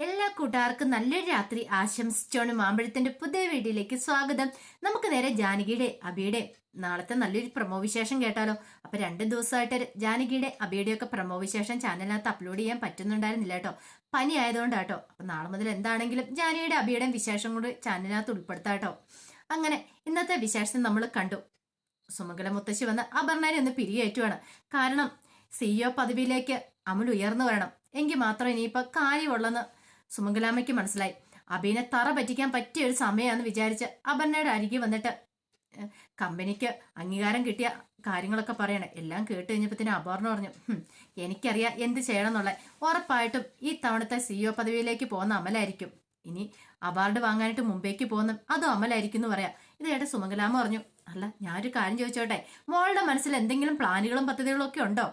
എല്ലാ കൂട്ടുകാർക്കും നല്ലൊരു രാത്രി ആശംസിച്ചോണ്. മാമ്പഴത്തിന്റെ പുതിയ വീഡിയോയിലേക്ക് സ്വാഗതം. നമുക്ക് നേരെ ജാനകിയുടെ അബിയുടെ നാളത്തെ നല്ലൊരു പ്രമോ വിശേഷം കേട്ടാലോ? അപ്പൊ രണ്ട് ദിവസമായിട്ട് ജാനകിയുടെ അബിയുടെ ഒക്കെ പ്രമോ വിശേഷം ചാനലിനകത്ത് അപ്ലോഡ് ചെയ്യാൻ പറ്റുന്നുണ്ടായിരുന്നില്ല കേട്ടോ. പനി ആയതുകൊണ്ടാട്ടോ അപ്പൊ നാളെ മുതൽ എന്താണെങ്കിലും ജാനകിയുടെ അബിയുടെ വിശേഷം കൂടി ചാനലിനകത്ത് ഉൾപ്പെടുത്താട്ടോ അങ്ങനെ ഇന്നത്തെ വിശേഷം നമ്മൾ കണ്ടു. സുമംഗല മുത്തശ്ശി വന്ന് അപർണനെ ഒന്ന് പിരിയേറ്റുവാണ്. കാരണം സിഇഒ പദവിയിലേക്ക് അമുൽ ഉയർന്നു വരണം. എങ്കിൽ മാത്രം ഇനിയിപ്പോ കാര്യമുള്ളെന്ന് സുമംഗലാമ്മയ്ക്ക് മനസ്സിലായി. അബീനെ തറ പറ്റിക്കാൻ പറ്റിയ ഒരു സമയമാണെന്ന് വിചാരിച്ച് അപർണയുടെ അരികെ വന്നിട്ട് കമ്പനിക്ക് അംഗീകാരം കിട്ടിയ കാര്യങ്ങളൊക്കെ പറയണേ. എല്ലാം കേട്ട് കഴിഞ്ഞപ്പോഴത്തേനും അപർണ പറഞ്ഞു "ഹും, എനിക്കറിയാം എന്ത് ചെയ്യണം എന്നുള്ള ഉറപ്പായിട്ടും ഈ തവണത്തെ സിഇഒ പദവിയിലേക്ക് പോകുന്ന അമലായിരിക്കും. ഇനി അവാർഡ് വാങ്ങാനായിട്ട് മുമ്പേക്ക് പോകുന്ന അതും അമലായിരിക്കും എന്ന് പറയാം. ഇത് കേട്ട് സുമംഗലാമ്മ പറഞ്ഞു അല്ല ഞാനൊരു കാര്യം ചോദിച്ചോട്ടെ. മോളുടെ മനസ്സിൽ എന്തെങ്കിലും പ്ലാനുകളും പദ്ധതികളും ഒക്കെ ഉണ്ടോ?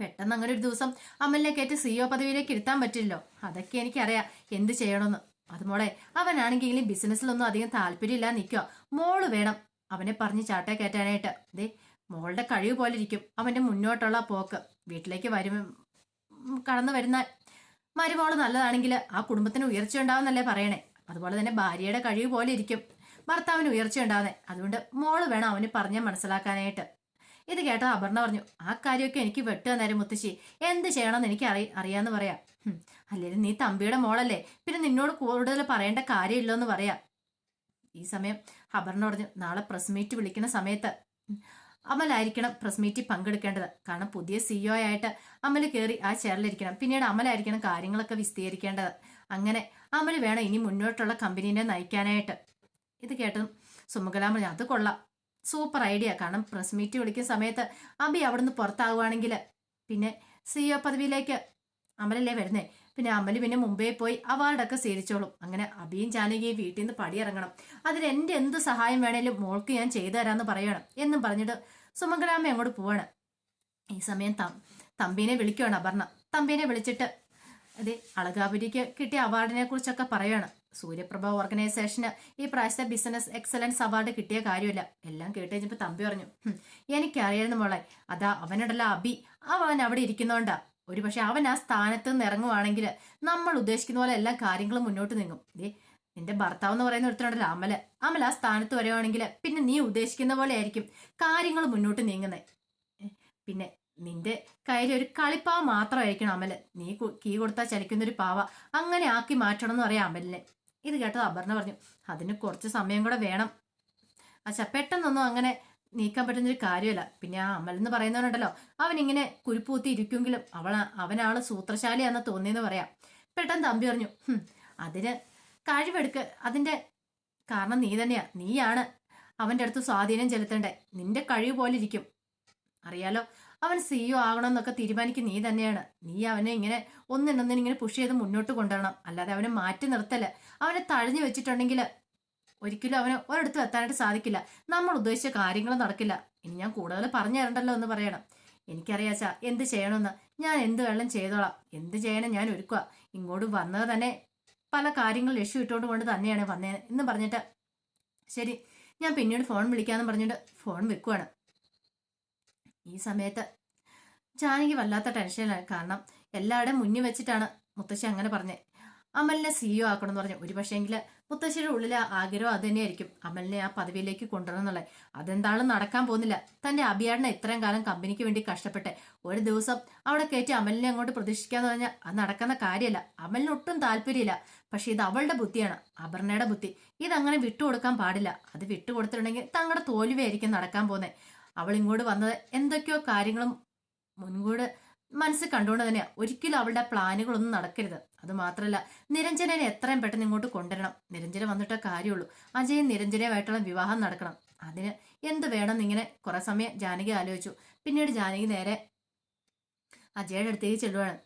പെട്ടെന്ന് അങ്ങനെ ഒരു ദിവസം അമലിനെ കയറ്റി സിഇഒ പദവിയിലേക്ക് ഇരുത്താൻ പറ്റില്ലല്ലോ. അതൊക്കെ എനിക്കറിയാം. എന്ത് ചെയ്യണമെന്ന്. അത് മോളെ അവനാണെങ്കിൽ ബിസിനസ്സിലൊന്നും അധികം താല്പര്യമില്ല നിൽക്കുക മോൾ വേണം അവനെ പറഞ്ഞ് ചാട്ടേ കയറ്റാനായിട്ട്. ദേ മോളുടെ കഴിവ് പോലെ ഇരിക്കും അവന്റെ മുന്നോട്ടുള്ള പോക്ക്. വീട്ടിലേക്ക് വരും കടന്നു വരുന്ന മരുമോൾ നല്ലതാണെങ്കിൽ ആ കുടുംബത്തിന് ഉയർച്ച ഉണ്ടാവുന്നല്ലേ പറയണേ. അതുപോലെ തന്നെ ഭാര്യയുടെ കഴിവ് പോലെ ഇരിക്കും. ഭർത്താവിന് ഉയർച്ച ഉണ്ടാവുന്നേ. അതുകൊണ്ട് മോൾ വേണം അവന് പറഞ്ഞ് മനസ്സിലാക്കാനായിട്ട്. ഇത് കേട്ട അപർണ പറഞ്ഞു ആ കാര്യമൊക്കെ എനിക്ക് വെട്ടുക നേരം മുത്തശ്ശി. എന്ത് ചെയ്യണമെന്ന് എനിക്ക് അറി അറിയാന്ന് പറയാം. അല്ലെങ്കിൽ നീ തമ്പിയുടെ മോളല്ലേ. പിന്നെ നിന്നോട് കൂടുതൽ പറയേണ്ട കാര്യമില്ലെന്ന് പറയാം. ഈ സമയം അപർണ പറഞ്ഞു നാളെ പ്രസ് മീറ്റ് വിളിക്കുന്ന സമയത്ത് അമലായിരിക്കണം പ്രസ് മീറ്റിൽ പങ്കെടുക്കേണ്ടത്. കാരണം പുതിയ സിഇഒ ആയിട്ട് അമൽ കയറി ആ ചെയറിലിരിക്കണം. പിന്നീട് അമലായിരിക്കണം കാര്യങ്ങളൊക്കെ വിശദീകരിക്കേണ്ടത് അങ്ങനെ അമൽ വേണം ഇനി മുന്നോട്ടുള്ള കമ്പനീനെ നയിക്കാനായിട്ട്. ഇത് കേട്ടതും പറഞ്ഞു അത് കൊള്ളാം. Super idea. കാരണം പ്രസ് മീറ്റ് വിളിക്കുന്ന സമയത്ത് അബി അവിടുന്ന് പുറത്താവുകയാണെങ്കിൽ പിന്നെ സി ഒ പദവിയിലേക്ക് അമലല്ലേ വരുന്നേ? പിന്നെ അമൽ പിന്നെ മുംബൈ പോയി അവാർഡൊക്കെ സ്വീകരിച്ചോളും. അങ്ങനെ അബിയും ജാനകിയും വീട്ടിൽ നിന്ന് പടിയിറങ്ങണം. അതിന് എന്റെ എന്ത് സഹായം വേണേലും മോൾക്ക് ഞാൻ ചെയ്തു തരാമെന്ന് പറയണം. എന്നും പറഞ്ഞിട്ട് സുമംഗലാമ്മ അങ്ങോട്ട് പോവാണ്. ഈ സമയം തം തമ്പീനെ വിളിക്കുകയാണ് അപർണ. തമ്പീനെ വിളിച്ചിട്ട് അതെ അളകാപുരിക്ക് കിട്ടിയ അവാർഡിനെ കുറിച്ചൊക്കെ പറയാണ്. സൂര്യപ്രഭ ഓർഗനൈസേഷന് ഈ പ്രാവശ്യത്തെ ബിസിനസ് എക്സലൻസ് അവാർഡ് കിട്ടിയ കാര്യമില്ല. എല്ലാം കേട്ട് തമ്പി പറഞ്ഞു "ഹും, എനിക്കറിയായിരുന്നു മോളെ അതാ അവനോടല്ല അബി അവൻ അവിടെ ഇരിക്കുന്നോണ്ടാ. ഒരു പക്ഷെ അവൻ ആ സ്ഥാനത്ത് നിന്ന് ഇറങ്ങുവാണെങ്കിൽ നമ്മൾ ഉദ്ദേശിക്കുന്ന പോലെ എല്ലാ കാര്യങ്ങളും മുന്നോട്ട് നീങ്ങും. ദേ നിന്റെ ഭർത്താവ് എന്ന് പറയുന്ന ഒരുത്തനുണ്ടല്ലോ അമല അമല ആ സ്ഥാനത്ത് വരുവാണെങ്കിൽ പിന്നെ നീ ഉദ്ദേശിക്കുന്ന പോലെ ആയിരിക്കും കാര്യങ്ങൾ മുന്നോട്ട് നീങ്ങുന്നത് പിന്നെ നിന്റെ കയ്യിൽ ഒരു കളിപ്പാവ മാത്രമായിരിക്കണം അമൽ. നീ കീ കൊടുത്താൽ ചലിക്കുന്ന ഒരു പാവ. അങ്ങനെ ആക്കി മാറ്റണം എന്ന് പറയാം അമലിനെ. ഇത് കേട്ടത് അപർണ പറഞ്ഞു. അതിന് കുറച്ച് സമയം കൂടെ വേണം. അച്ഛാ പെട്ടെന്നൊന്നും അങ്ങനെ നീക്കാൻ പറ്റുന്നൊരു കാര്യമല്ല. പിന്നെ ആ അമൽ എന്ന് പറയുന്നവനുണ്ടല്ലോ. അവൻ ഇങ്ങനെ കുരുപ്പൂത്തി ഇരിക്കുമെങ്കിലും അവൾ അവനാൾ സൂത്രശാലിയാന്ന് തോന്നിയെന്ന് പറയാം. പെട്ടെന്ന് തമ്പി പറഞ്ഞു "ഹും, അതിന് കഴിവെടുക്ക്. അതിന്റെ കാരണം നീ തന്നെയാ. നീയാണ് അവന്റെ അടുത്ത് സ്വാധീനം ചെലുത്തണ്ടേ നിന്റെ കഴിവ് പോലെ ഇരിക്കും. അറിയാലോ അവൻ സിഇഒ ആകണമെന്നൊക്കെ തീരുമാനിക്കും നീ തന്നെയാണ്. നീ അവനെ ഇങ്ങനെ ഒന്നിനൊന്നിനെ ഇങ്ങനെ പുഷ് ചെയ്ത് മുന്നോട്ട് കൊണ്ടുവരണം. അല്ലാതെ അവനെ മാറ്റി നിർത്തൽ. അവനെ തഴഞ്ഞു വെച്ചിട്ടുണ്ടെങ്കിൽ ഒരിക്കലും അവന് ഒരിടത്തും എത്താനായിട്ട് സാധിക്കില്ല. നമ്മൾ ഉദ്ദേശിച്ച കാര്യങ്ങൾ നടക്കില്ല. ഇനി ഞാൻ കൂടുതൽ പറഞ്ഞു തരണ്ടല്ലോ എന്ന് പറയണം. എനിക്കറിയാച്ചാ എന്ത് ചെയ്യണമെന്ന്. ഞാൻ എന്ത് വെള്ളം ചെയ്തോളാം. എന്ത് ചെയ്യണം ഞാൻ ഒരുക്കുക. ഇങ്ങോട്ട് വന്നത് തന്നെ പല കാര്യങ്ങൾ ലക്ഷ്യം ഇട്ടുകൊണ്ട് കൊണ്ട് തന്നെയാണ് വന്നേ എന്ന് പറഞ്ഞിട്ട് ശരി ഞാൻ പിന്നീട് ഫോൺ വിളിക്കാന്ന് പറഞ്ഞിട്ട് ഫോൺ വെക്കുവാണ്. ഈ സമയത്ത്. ജാനകി വല്ലാത്ത ടെൻഷനിലാണ് കാരണം എല്ലാവരുടെയും മുന്നിൽ വെച്ചിട്ടാണ് മുത്തശ്ശി അങ്ങനെ പറഞ്ഞത് അമലിനെ സിഇഒ ആക്കണം എന്ന് പറഞ്ഞു. ഒരു മുത്തശ്ശിയുടെ ഉള്ളിലെ ആഗ്രഹം അത് തന്നെയായിരിക്കും. അമലിനെ ആ പദവിയിലേക്ക് കൊണ്ടുവരണം എന്നുള്ളത്. നടക്കാൻ പോകുന്നില്ല. തന്റെ അഭിയാടനം ഇത്രയും കാലം കമ്പനിക്ക് വേണ്ടി കഷ്ടപ്പെട്ട് ഒരു ദിവസം അവിടെ കയറ്റി അമലിനെ അങ്ങോട്ട് പ്രതീക്ഷിക്കാന്ന് പറഞ്ഞാൽ അത് നടക്കുന്ന കാര്യമല്ല. അമലിന് ഒട്ടും താല്പര്യമില്ല. പക്ഷെ ഇത് അവളുടെ ബുദ്ധിയാണ്. അപർണയുടെ ബുദ്ധി. ഇതങ്ങനെ വിട്ടുകൊടുക്കാൻ പാടില്ല. അത് വിട്ടുകൊടുത്തിട്ടുണ്ടെങ്കിൽ തങ്ങളുടെ തോൽവിയായിരിക്കും നടക്കാൻ പോകുന്നത്. അവൾ ഇങ്ങോട്ട് വന്നത് എന്തൊക്കെയോ കാര്യങ്ങളും മുൻകൂട് മനസ്സിൽ കണ്ടുകൊണ്ട് തന്നെ ഒരിക്കലും അവളുടെ പ്ലാനുകളൊന്നും നടക്കരുത്. അത് മാത്രമല്ല നിരഞ്ജനെ എത്രയും പെട്ടെന്ന് ഇങ്ങോട്ട് കൊണ്ടുവരണം. നിരഞ്ജന വന്നിട്ടേ കാര്യമുള്ളൂ. അജയും നിരഞ്ജനയുമായിട്ടുള്ള വിവാഹം നടക്കണം. അതിന് എന്ത് വേണം ഇങ്ങനെ കുറെ സമയം ജാനകി ആലോചിച്ചു. പിന്നീട് ജാനകി നേരെ അജയുടെ അടുത്തേക്ക് ചെല്ലുവാണ്.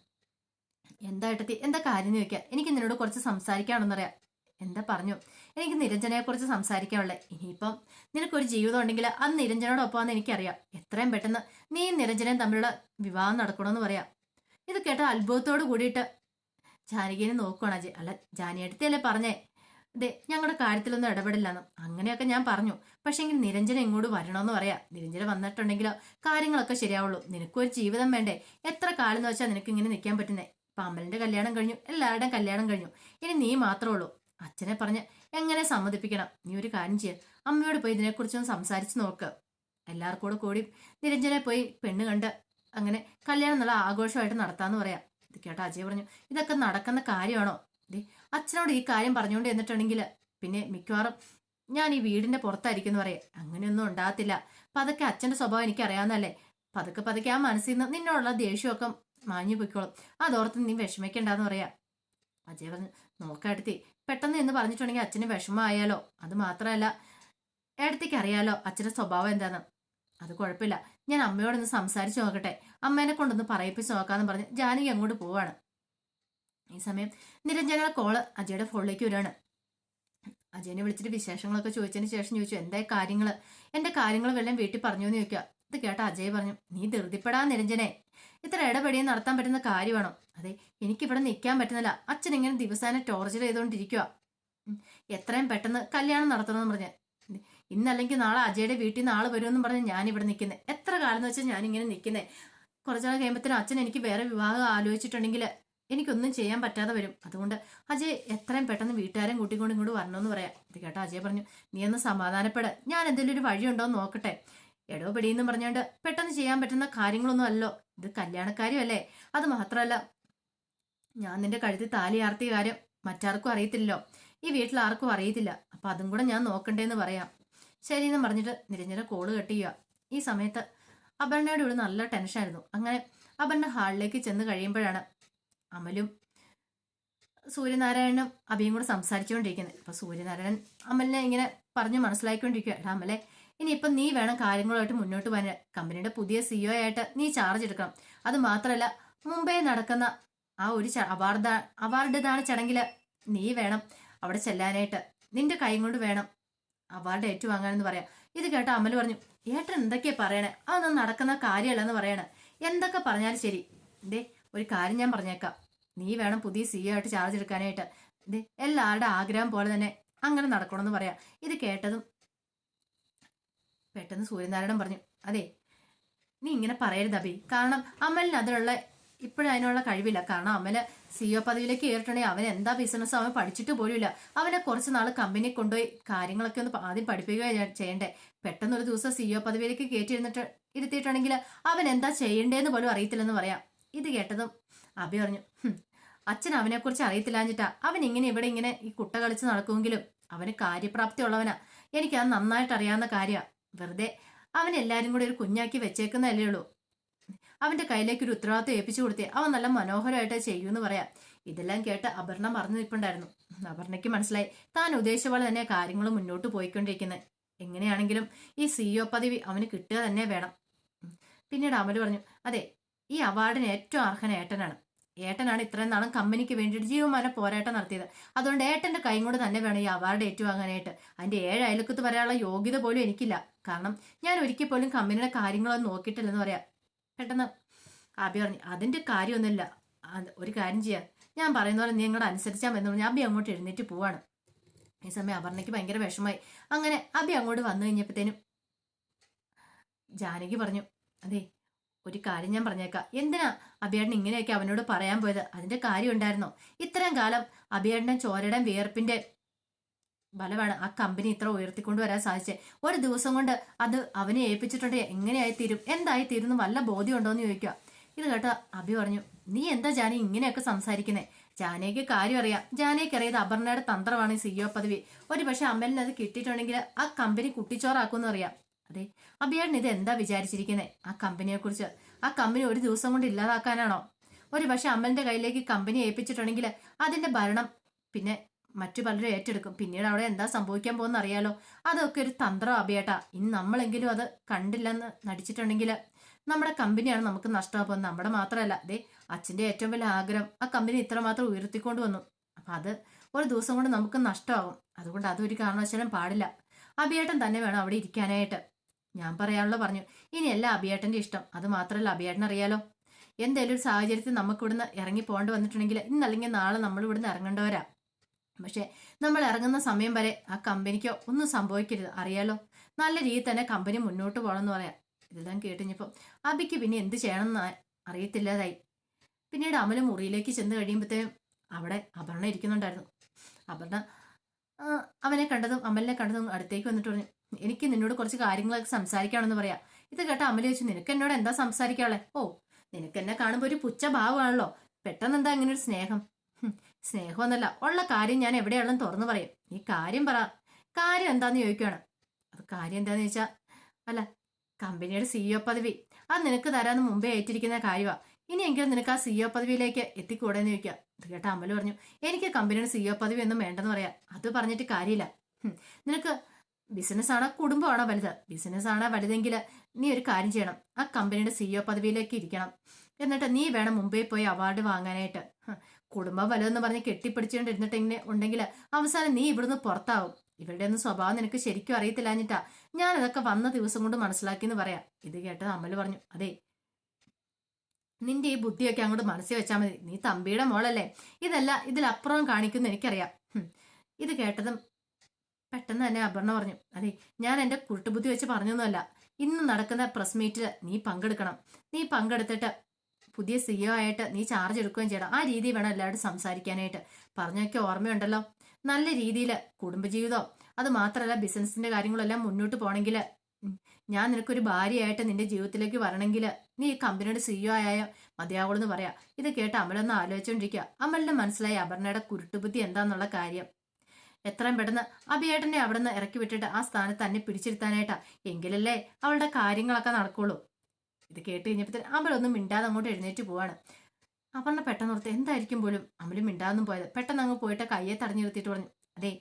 എന്താ എന്താ കാര്യം ചോദിക്കുക. എനിക്ക് നിന്നോട് കുറച്ച് സംസാരിക്കാണെന്നറിയാം എന്താ പറഞ്ഞു? എനിക്ക് നിരഞ്ജനയെ കുറിച്ച് സംസാരിക്കാനുള്ളത് ഇനിയിപ്പം നിനക്കൊരു ജീവിതം ഉണ്ടെങ്കിൽ അത് നിരഞ്ജനോടൊപ്പമാണെന്ന് എനിക്കറിയാം. എത്രയും പെട്ടെന്ന് നീ നിരഞ്ജനയും തമ്മിലുള്ള വിവാഹം നടക്കണമെന്ന് പറയാം. ഇത് കേട്ട അത്ഭുതത്തോട് കൂടിയിട്ട് ജാനകിനെ നോക്കുവാണ് അജയ്. അല്ല ജാനിയടുത്തല്ലേ പറഞ്ഞേ? അതെ ഞങ്ങളുടെ കാര്യത്തിലൊന്നും ഇടപെടില്ലെന്നും. അങ്ങനെയൊക്കെ ഞാൻ പറഞ്ഞു. പക്ഷെ എങ്കിൽ നിരഞ്ജന ഇങ്ങോട്ട് വരണമെന്ന് പറയാം. നിരഞ്ജന വന്നിട്ടുണ്ടെങ്കിലോ കാര്യങ്ങളൊക്കെ ശരിയാവുള്ളൂ. നിനക്കൊരു ജീവിതം വേണ്ടേ? എത്ര കാലം എന്ന് വെച്ചാൽ നിനക്ക് ഇങ്ങനെ നിൽക്കാൻ പറ്റുന്നേ? ഇപ്പൊ അമലിന്റെ കല്യാണം കഴിഞ്ഞു. എല്ലാവരുടെയും കല്യാണം കഴിഞ്ഞു. ഇനി നീ മാത്രമേ ഉള്ളൂ. അച്ഛനെ പറഞ്ഞ് എങ്ങനെ സമ്മതിപ്പിക്കണം? നീ ഒരു കാര്യം ചെയ്യ. അമ്മയോട് പോയി ഇതിനെക്കുറിച്ചൊന്ന് സംസാരിച്ച് നോക്ക്. എല്ലാവർക്കും കൂടെ കൂടി നിരഞ്ജനെ പോയി പെണ്ണ് കണ്ട് അങ്ങനെ കല്യാണം നല്ല ആഘോഷമായിട്ട് നടത്താന്ന് പറയാം. ഇത് കേട്ടോ അജയ് പറഞ്ഞു ഇതൊക്കെ നടക്കുന്ന കാര്യമാണോ? ദേ അച്ഛനോട് ഈ കാര്യം പറഞ്ഞുകൊണ്ട് എന്നിട്ടുണ്ടെങ്കിൽ പിന്നെ മിക്കവാറും ഞാൻ ഈ വീടിന്റെ പുറത്തായിരിക്കും പറയാം. അങ്ങനെയൊന്നും ഉണ്ടാകത്തില്ല. പതുക്കെ അച്ഛന്റെ സ്വഭാവം എനിക്ക് അറിയാവുന്നല്ലേ പതുക്കെ പതുക്കെ ആ മനസ്സിൽ നിന്ന് നിന്നോടുള്ള ദേഷ്യമൊക്കെ മാഞ്ഞു പോയിക്കോളും. അതോർത്ത് നീ വിഷമിക്കണ്ടെന്ന് പറയാം. അജയ് പറഞ്ഞു നോക്കാടുത്തി പെട്ടെന്ന് എന്ന് പറഞ്ഞിട്ടുണ്ടെങ്കിൽ അച്ഛന് വിഷമമായാലോ? അത് മാത്രമല്ല ഏടത്തേക്ക് അറിയാലോ അച്ഛന്റെ സ്വഭാവം എന്താന്ന്? അത് കുഴപ്പമില്ല. ഞാൻ അമ്മയോടൊന്ന് സംസാരിച്ച് നോക്കട്ടെ. അമ്മേനെ കൊണ്ടൊന്ന് പറയിപ്പിച്ച് നോക്കാന്ന് പറഞ്ഞ് ജാനകി അങ്ങോട്ട് പോവാണ്. ഈ സമയം നിരഞ്ജനയുടെ കോൾ അജയുടെ ഫോണിലേക്ക് വരികയാണ്. അജയനെ വിളിച്ചിട്ട് വിശേഷങ്ങളൊക്കെ ചോദിച്ചതിന് ശേഷം ചോദിച്ചു എന്തായി കാര്യങ്ങൾ എന്റെ കാര്യങ്ങൾ വല്ലതും വീട്ടിൽ പറഞ്ഞു എന്ന് ചോദിക്കുക. ഇത് കേട്ട അജയ് പറഞ്ഞു നീ ധൃതിപ്പെടാൻ നിരഞ്ജനെ ഇത്ര ഇടപെടിയും നടത്താൻ പറ്റുന്ന കാര്യമാണോ? അതെ എനിക്കിവിടെ നിൽക്കാൻ പറ്റുന്നില്ല. അച്ഛൻ ഇങ്ങനെ ദിവസേന ടോർച്ചർ ചെയ്തുകൊണ്ടിരിക്കുക എത്രയും പെട്ടെന്ന് കല്യാണം നടത്തണമെന്ന് പറഞ്ഞ്. ഇന്നല്ലെങ്കിൽ നാളെ അജയുടെ വീട്ടിൽ നിന്ന് ആൾ വരുമെന്നും പറഞ്ഞ് ഞാൻ ഇവിടെ നിൽക്കുന്നത് എത്ര കാലം എന്ന് വെച്ചാൽ ഞാൻ ഇങ്ങനെ നിൽക്കുന്നത് കുറച്ചാൾ കഴിയുമ്പോഴത്തേനും അച്ഛൻ എനിക്ക് വേറെ വിവാഹം ആലോചിച്ചിട്ടുണ്ടെങ്കിൽ എനിക്കൊന്നും ചെയ്യാൻ പറ്റാതെ വരും. അതുകൊണ്ട് അജയ് എത്രയും പെട്ടെന്ന് വീട്ടുകാരെ കൂട്ടിക്കൊണ്ട് ഇങ്ങോട്ട് വരണമെന്ന് പറയാം. ഇത് കേട്ടോ അജയ് പറഞ്ഞു നീ ഒന്ന് സമാധാനപ്പെട്. ഞാൻ എന്തെങ്കിലും ഒരു വഴിയുണ്ടോ എന്ന് നോക്കട്ടെ. എടോ പിടിയെന്ന് പറഞ്ഞുകൊണ്ട് പെട്ടെന്ന് ചെയ്യാൻ പറ്റുന്ന കാര്യങ്ങളൊന്നും അല്ലോ ഇത് കല്യാണക്കാര്യമല്ലേ? അത് മാത്രമല്ല ഞാൻ നിന്റെ കഴുത്തിൽ താലി ആർത്തിയ കാര്യം മറ്റാർക്കും അറിയത്തില്ലല്ലോ. ഈ വീട്ടിൽ ആർക്കും അറിയത്തില്ല. അപ്പൊ അതും കൂടെ ഞാൻ നോക്കണ്ടേന്ന് പറയാം. ശരിയെന്ന് പറഞ്ഞിട്ട് നിരഞ്ജന കോൾ കട്ട് ചെയ്യുക. ഈ സമയത്ത് അപർണയുടെ ഇവിടെ നല്ല ടെൻഷൻ ആയിരുന്നു അങ്ങനെ അപർണ ഹാളിലേക്ക് ചെന്ന് കഴിയുമ്പോഴാണ് അമലും സൂര്യനാരായണനും അഭിയും കൂടെ സംസാരിച്ചുകൊണ്ടിരിക്കുന്നത്. അപ്പൊ സൂര്യനാരായണൻ അമലിനെ ഇങ്ങനെ പറഞ്ഞു മനസ്സിലാക്കിക്കൊണ്ടിരിക്കുക എടാ അമലെ ഇനിയിപ്പം നീ വേണം കാര്യങ്ങളുമായിട്ട് മുന്നോട്ട് പോകാൻ. കമ്പനിയുടെ പുതിയ സിഇഒ ആയിട്ട് നീ ചാർജ് എടുക്കണം. അത് മാത്രമല്ല മുംബൈ നടക്കുന്ന ആ ഒരു അവാർഡ് അവാർഡ് ദാന ചടങ്ങിൽ നീ വേണം അവിടെ ചെല്ലാനായിട്ട്. നിന്റെ കൈ കൊണ്ട് വേണം അവാർഡ് ഏറ്റുവാങ്ങാനെന്ന് പറയാം. ഇത് കേട്ട അമൽ പറഞ്ഞു ഏട്ടൻ എന്തൊക്കെയാ പറയണേ? അതൊന്നും നടക്കുന്ന കാര്യമല്ലെന്ന് പറയണേ. എന്തൊക്കെ പറഞ്ഞാലും ശരി. ദേ ഒരു കാര്യം ഞാൻ പറഞ്ഞേക്കാം. നീ വേണം പുതിയ സിഇഒ ആയിട്ട് ചാർജ് എടുക്കാനായിട്ട്. ദേ എല്ലാവരുടെ ആഗ്രഹം പോലെ തന്നെ അങ്ങനെ നടക്കണമെന്ന് പറയാം. ഇത് കേട്ടതും പെട്ടെന്ന് സൂര്യനാരായണൻ പറഞ്ഞു അതെ നീ ഇങ്ങനെ പറയരുത് അബി കാരണം അമലിന് അതിനുള്ള ഇപ്പോഴും അതിനുള്ള കഴിവില്ല. കാരണം അമൽ സിഇഒ പദവിയിലേക്ക് കയറിയിട്ടുണ്ടെങ്കിൽ അവൻ എന്താ ബിസിനസ് അവൻ പഠിച്ചിട്ട് പോലുമില്ല. അവനെ കുറച്ച് നാൾ കമ്പനി കൊണ്ടുപോയി കാര്യങ്ങളൊക്കെ ഒന്ന് ആദ്യം പഠിപ്പിക്കുക ചെയ്യണ്ടേ. പെട്ടെന്ന് ഒരു ദിവസം സിഇഒ പദവിയിലേക്ക് കയറ്റിയിരുന്നിട്ട് ഇരുത്തിയിട്ടുണ്ടെങ്കിൽ അവൻ എന്താ ചെയ്യണ്ടേന്ന് പോലും അറിയത്തില്ലെന്ന് പറയാം. ഇത് കേട്ടതും അബി പറഞ്ഞു അച്ഛൻ അവനെക്കുറിച്ച് അറിയത്തില്ലാഞ്ഞിട്ടാ. അവൻ ഇങ്ങനെ ഇവിടെ ഇങ്ങനെ ഈ കുട്ട കളിച്ച് നടക്കുമെങ്കിലും അവന് കാര്യപ്രാപ്തി ഉള്ളവനാ. എനിക്ക് അത് നന്നായിട്ട് അറിയാവുന്ന കാര്യമാണ് വെറുതെ അവൻ എല്ലാരും കൂടെ ഒരു കുഞ്ഞാക്കി വെച്ചേക്കുന്നതല്ലേ ഉള്ളൂ. അവന്റെ കയ്യിലേക്ക് ഒരു ഉത്തരവാദിത്വം ഏൽപ്പിച്ചു കൊടുത്തേ അവൻ നല്ല മനോഹരമായിട്ട് ചെയ്യൂന്ന് പറയാം. ഇതെല്ലാം കേട്ട് അപർണ മറന്നു നിൽപ്പുണ്ടായിരുന്നു. അപർണയ്ക്ക് മനസ്സിലായി താൻ ഉദ്ദേശിച്ച പോലെ തന്നെ കാര്യങ്ങൾ മുന്നോട്ട് പോയിക്കൊണ്ടിരിക്കുന്നത് എങ്ങനെയാണെങ്കിലും ഈ സിഇഒ പദവി അവന് കിട്ടുക തന്നെ വേണം. പിന്നീട് അമൽ പറഞ്ഞു അതെ ഈ അവാർഡിന് ഏറ്റവും അർഹന ഏട്ടനാണ്. ഏട്ടനാണ് ഇത്രയും നാളും കമ്പനിക്ക് വേണ്ടിയിട്ട് ജീവമാന പോരാട്ടം നടത്തിയത്. അതുകൊണ്ട് ഏട്ടന്റെ കൈ കൊണ്ട് തന്നെ വേണം ഈ അവാർഡ് ഏറ്റുവാങ്ങാനായിട്ട്. അതിന്റെ ഏഴ് അയലക്കത്ത് വരാനുള്ള യോഗ്യത പോലും എനിക്കില്ല. കാരണം ഞാൻ ഒരിക്കൽ പോലും കമ്പനിയുടെ കാര്യങ്ങളൊന്നും നോക്കിയിട്ടില്ലെന്ന് പറയാം. പെട്ടെന്ന് ആബി പറഞ്ഞു അതിന്റെ കാര്യമൊന്നുമില്ല. ഒരു കാര്യം ചെയ്യാം. ഞാൻ പറയുന്ന പോലെ നിങ്ങളുടെ അനുസരിച്ചാൽ മതി ഞാൻ അബി അങ്ങോട്ട് എഴുന്നേറ്റ് പോവാണ്. ഈ സമയം അപർണയ്ക്ക് ഭയങ്കര വിഷമമായി. അങ്ങനെ അബി അങ്ങോട്ട് വന്നു കഴിഞ്ഞപ്പോഴത്തേനും ജാനകി പറഞ്ഞു അതെ ഒരു കാര്യം ഞാൻ പറഞ്ഞേക്കാം. എന്തിനാ അഭിയേട്ടൻ ഇങ്ങനെയൊക്കെ അവനോട് പറയാൻ പോയത്? അതിന്റെ കാര്യം ഉണ്ടായിരുന്നോ ഇത്രയും കാലം അഭിയേട്ടൻ ചോരയുടെ വിയർപ്പിന്റെ ബലമാണ്. ആ കമ്പനി ഇത്ര ഉയർത്തിക്കൊണ്ട് വരാൻ സാധിച്ചത് ഒരു ദിവസം കൊണ്ട് അത് അവനെ ഏൽപ്പിച്ചിട്ടുണ്ട്. എങ്ങനെയായി തീരും എന്തായി തീരുന്നു വല്ല ബോധ്യം ഉണ്ടോന്ന് ചോദിക്കുക. ഇത് കേട്ട അഭി പറഞ്ഞു നീ എന്താ ജാനി ഇങ്ങനെയൊക്കെ സംസാരിക്കുന്നത് ജാനയ്ക്ക് കാര്യം അറിയാം. ജാനയ്ക്ക് അറിയാതെ അപർണയുടെ തന്ത്രമാണ് സിഇഒ പദവി. ഒരു പക്ഷെ അമ്മലിന് അത് കിട്ടിയിട്ടുണ്ടെങ്കിൽ ആ കമ്പനി കുട്ടിച്ചോറാക്കുമെന്ന് അറിയാം. അതെ അഭിയാടൻ ഇത് എന്താ വിചാരിച്ചിരിക്കുന്നത് ആ കമ്പനിയെ കുറിച്ച് ആ കമ്പനി ഒരു ദിവസം കൊണ്ട് ഇല്ലാതാക്കാനാണോ? ഒരു പക്ഷെ അമ്മലിന്റെ കയ്യിലേക്ക് കമ്പനി ഏൽപ്പിച്ചിട്ടുണ്ടെങ്കിൽ അതിന്റെ ഭരണം പിന്നെ മറ്റു പലരും ഏറ്റെടുക്കും. പിന്നീട് അവിടെ എന്താ സംഭവിക്കാൻ പോകുന്ന അറിയാലോ അതൊക്കെ ഒരു തന്ത്രം അഭിയേട്ടാ. ഇനി നമ്മളെങ്കിലും അത് കണ്ടില്ലെന്ന് നടിച്ചിട്ടുണ്ടെങ്കിൽ നമ്മുടെ കമ്പനിയാണ് നമുക്ക് നഷ്ടമാകുന്നത് നമ്മുടെ മാത്രമല്ല. അതെ അച്ഛന്റെ ഏറ്റവും വലിയ ആഗ്രഹം ആ കമ്പനി ഇത്രമാത്രം ഉയർത്തിക്കൊണ്ട് വന്നു. അപ്പം അത് ഒരു ദിവസം കൊണ്ട് നമുക്ക് നഷ്ടമാകും. അതുകൊണ്ട് അതൊരു കാരണവശാലും പാടില്ല. അഭിയേട്ടൻ തന്നെ വേണം അവിടെ ഇരിക്കാനായിട്ട്. ഞാൻ പറയാനുള്ള പറഞ്ഞു. ഇനി എല്ലാ അഭിയേട്ടന്റെ ഇഷ്ടം. അത് മാത്രമല്ല അഭിയേട്ടൻ അറിയാലോ? എന്തെങ്കിലും ഒരു സാഹചര്യത്തിൽ നമുക്ക് ഇവിടുന്ന് ഇറങ്ങി പോകേണ്ടി വന്നിട്ടുണ്ടെങ്കിൽ ഇന്നല്ലെങ്കിൽ നാളെ നമ്മൾ ഇവിടുന്ന് ഇറങ്ങേണ്ടവരാ. പക്ഷെ നമ്മൾ ഇറങ്ങുന്ന സമയം വരെ ആ കമ്പനിക്കോ ഒന്നും സംഭവിക്കരുത്. അറിയാലോ? നല്ല രീതിയിൽ തന്നെ കമ്പനി മുന്നോട്ട് പോകണമെന്ന് പറയാം. ഇതെല്ലാം കേട്ടുകഴിഞ്ഞപ്പം അബിക്ക് പിന്നെ എന്ത് ചെയ്യണമെന്ന് അറിയത്തില്ലാതായി. പിന്നീട് അമൽ മുറിയിലേക്ക് ചെന്ന് കഴിയുമ്പോഴത്തേക്കും അവിടെ അപർണ ഇരിക്കുന്നുണ്ടായിരുന്നു. അപർണ അവനെ കണ്ടതും അമലിനെ കണ്ടതും അടുത്തേക്ക് വന്നിട്ട് പറഞ്ഞു എനിക്ക് നിന്നോട് കുറച്ച് കാര്യങ്ങളൊക്കെ സംസാരിക്കണമെന്ന് പറയാം. ഇത് കേട്ട അമൽ ചോദിച്ചു നിനക്ക് എന്നോട് എന്താ സംസാരിക്കാളെ ഓ നിനക്ക് എന്നെ കാണുമ്പോൾ ഒരു പുച്ഛ ഭാവമാണല്ലോ പെട്ടെന്ന് എന്താ ഇങ്ങനെ ഒരു സ്നേഹം സ്നേഹമൊന്നല്ല ഉള്ള കാര്യം ഞാൻ എവിടെയാണെന്ന് തുറന്നു പറയും. നീ കാര്യം പറ. കാര്യം എന്താന്ന് ചോദിക്കുകയാണ് അത് കാര്യം എന്താന്ന് ചോദിച്ചാ അല്ല കമ്പനിയുടെ സിഇഒ പദവി. അത് നിനക്ക് തരാന്ന് മുമ്പേ ഏറ്റിരിക്കുന്ന കാര്യമാ ഇനിയെങ്കിലും നിനക്ക് ആ സിഇഒ പദവിയിലേക്ക് എത്തിക്കൂടെ എന്ന് ചോദിക്കുക. അത് കേട്ട അമ്മൽ പറഞ്ഞു എനിക്ക് കമ്പനിയുടെ സിഇഒ പദവി ഒന്നും വേണ്ടെന്ന് പറയാം. അത് പറഞ്ഞിട്ട് കാര്യമില്ല. നിനക്ക് ബിസിനസ് ആണോ കുടുംബമാണോ വലുത്? ബിസിനസ് ആണോ വലുതെങ്കിൽ നീ ഒരു കാര്യം ചെയ്യണം. ആ കമ്പനിയുടെ സിഇഒ പദവിയിലേക്ക് ഇരിക്കണം. എന്നിട്ട് നീ വേണം മുംബൈ പോയി അവാർഡ് വാങ്ങാനായിട്ട്. കുടുംബം വലുതെന്ന് പറഞ്ഞ് കെട്ടിപ്പിടിച്ചുകൊണ്ടിരുന്നിട്ടെങ്കിൽ ഉണ്ടെങ്കിൽ അവസാനം നീ ഇവിടുന്ന് പുറത്താവും. ഇവരുടെ ഒന്നും സ്വഭാവം നിനക്ക് ശരിക്കും അറിയത്തില്ലാഞ്ഞിട്ടാ ഞാൻ അതൊക്കെ വന്ന ദിവസം കൊണ്ട് മനസ്സിലാക്കി എന്ന് പറയാം. ഇത് കേട്ടത് അമ്മൽ പറഞ്ഞു അതെ നിന്റെ ഈ ബുദ്ധിയൊക്കെ അങ്ങോട്ട് മനസ്സിൽ വെച്ചാൽ മതി. നീ തമ്പിയുടെ മോളല്ലേ? ഇതല്ല ഇതിലപ്പുറം കാണിക്കുന്ന എനിക്കറിയാം. ഇത് കേട്ടതും പെട്ടെന്ന് തന്നെ അപർണ പറഞ്ഞു അതെ ഞാൻ എന്റെ കുരുട്ടുബുദ്ധി വെച്ച് പറഞ്ഞൊന്നുമല്ല. ഇന്ന് നടക്കുന്ന പ്രസ് മീറ്റിൽ നീ പങ്കെടുക്കണം. നീ പങ്കെടുത്തിട്ട് പുതിയ സിഇഒ ആയിട്ട് നീ ചാർജ് എടുക്കുകയും ചെയ്യണം. ആ രീതി വേണം എല്ലാവരും സംസാരിക്കാനായിട്ട്. പറഞ്ഞൊക്കെ ഓർമ്മയുണ്ടല്ലോ? നല്ല രീതിയിൽ കുടുംബജീവിതം. അത് മാത്രമല്ല ബിസിനസിന്റെ കാര്യങ്ങളെല്ലാം മുന്നോട്ട് പോകണമെങ്കിൽ ഞാൻ നിനക്കൊരു ഭാര്യയായിട്ട് നിന്റെ ജീവിതത്തിലേക്ക് വരണമെങ്കിൽ നീ ഈ കമ്പനിയുടെ സിഇഒ ആയ മതിയാവുള്ളൂ പറയാം. ഇത് കേട്ട് അമലൊന്ന് ആലോചിച്ചുകൊണ്ടിരിക്കുക അമലിന് മനസ്സിലായി അപർണയുടെ കുരുട്ടുബുദ്ധി എന്താന്നുള്ള കാര്യം. എത്രയും പെട്ടെന്ന് അഭിയേട്ടനെ അവിടെ നിന്ന് ഇറക്കി വിട്ടിട്ട് ആ സ്ഥാനത്ത് തന്നെ പിടിച്ചിരുത്താനായിട്ടാ. എങ്കിലല്ലേ അവളുടെ കാര്യങ്ങളൊക്കെ നടക്കുള്ളൂ. ഇത് കേട്ട് കഴിഞ്ഞപ്പോൾ അമ്പലൊന്നും മിണ്ടാതെ അങ്ങോട്ട് എഴുന്നേറ്റ് പോവാണ്. അപർണ പെട്ടെന്ന് ഓർത്ത് എന്തായിരിക്കും പോലും അമലും മിണ്ടാന്നും പോയത്. പെട്ടെന്ന് അങ്ങ് പോയിട്ട് കയ്യെ തടഞ്ഞു നിർത്തിയിട്ട് പറഞ്ഞു അതെ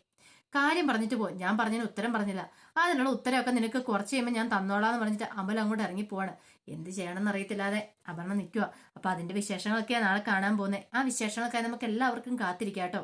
കാര്യം പറഞ്ഞിട്ട് പോ. ഞാൻ പറഞ്ഞതിന് ഉത്തരം പറഞ്ഞില്ല. അതിനുള്ള ഉത്തരമൊക്കെ നിനക്ക് കുറച്ച് കഴിയുമ്പോൾ ഞാൻ തന്നോളാന്ന് പറഞ്ഞിട്ട് അമൽ അങ്ങോട്ട് ഇറങ്ങി പോവാണ്. എന്ത് ചെയ്യണമെന്ന് അറിയത്തില്ലാതെ അപർണ നിൽക്കുക അപ്പൊ അതിന്റെ വിശേഷങ്ങളൊക്കെയാണ് നാളെ കാണാൻ പോകുന്നത് ആ വിശേഷങ്ങളൊക്കെ നമുക്ക് എല്ലാവർക്കും കാത്തിരിക്കാം കേട്ടോ